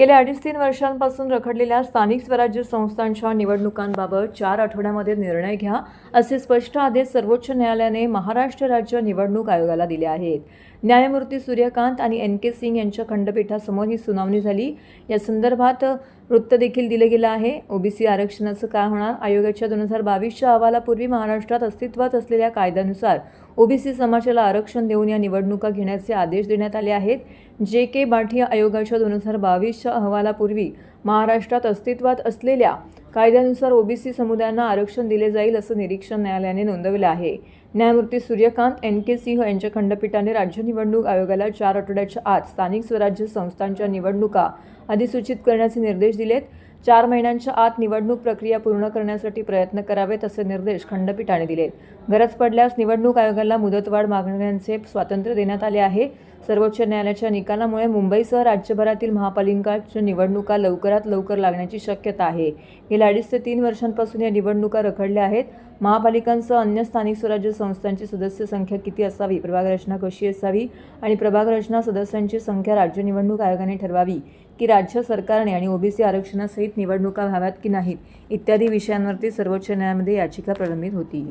गेल्या अडीच तीन वर्षांपासून रखडलेल्या स्थानिक स्वराज्य संस्थांच्या निवडणुकांबाबत चार आठवड्यामध्ये निर्णय घ्या असे स्पष्ट आदेश सर्वोच्च न्यायालयाने महाराष्ट्र राज्य निवडणूक आयोगाला दिले आहेत. न्यायमूर्ती सूर्यकांत आणि एन के सिंग यांच्या खंडपीठासमोर ही सुनावणी झाली. या संदर्भात वृत्त देखील दिलं गेलं आहे. ओबीसी आरक्षणाचं काय होणार? आयोगाच्या दोन हजार बावीसच्या अहवालापूर्वी महाराष्ट्रात अस्तित्वात असलेल्या कायद्यानुसार ओबीसी समाजाला आरक्षण देऊन या निवडणुका घेण्याचे आदेश देण्यात आले आहेत. जे के बाठिया आयोगाच्या दोन हजार बावीसच्या अहवालापूर्वी महाराष्ट्रात अस्तित्वात असलेल्या कायद्यानुसार ओबीसी समुदायांना आरक्षण दिले जाईल असं निरीक्षण न्यायालयाने नोंदवलं आहे. न्यायमूर्ती सूर्यकांत एन के सिंह यांच्या खंडपीठाने राज्य निवडणूक आयोगाला चार आठवड्याच्या आत स्थानिक स्वराज्य संस्थांच्या निवडणुका अधिसूचित करण्याचे निर्देश दिलेत. चार महिन्यांच्या आत निवडणूक प्रक्रिया पूर्ण करण्यासाठी प्रयत्न करावेत असे निर्देश खंडपीठाने दिलेत. गरज पडल्यास निवडणूक आयोगाला मुदतवाढ मागण्याचे स्वातंत्र्य देण्यात आले आहे. सर्वोच्च न्यायालयाच्या निकालामुळे मुंबईसह राज्यभरातील महापालिकांच्या निवडणुका लवकरात लवकर लागण्याची शक्यता आहे. गेल्या अडीच ते तीन वर्षांपासून या निवडणुका रखडल्या आहेत. महापालिकांसह अन्य स्थानिक स्वराज्य संस्थांची सदस्य संख्या किती असावी? प्रभाग रचना कशी असावी? आणि प्रभाग रचना सदस्यांची संख्या राज्य निवडणूक आयोगाने ठरवावी की राज्य सरकारने आणि ओबीसी आरक्षणासहित निवडणुका व्हाव्यात की नाहीत? इत्यादी विषयांवरती सर्वोच्च न्यायालयामध्ये याचिका प्रलंबित होती.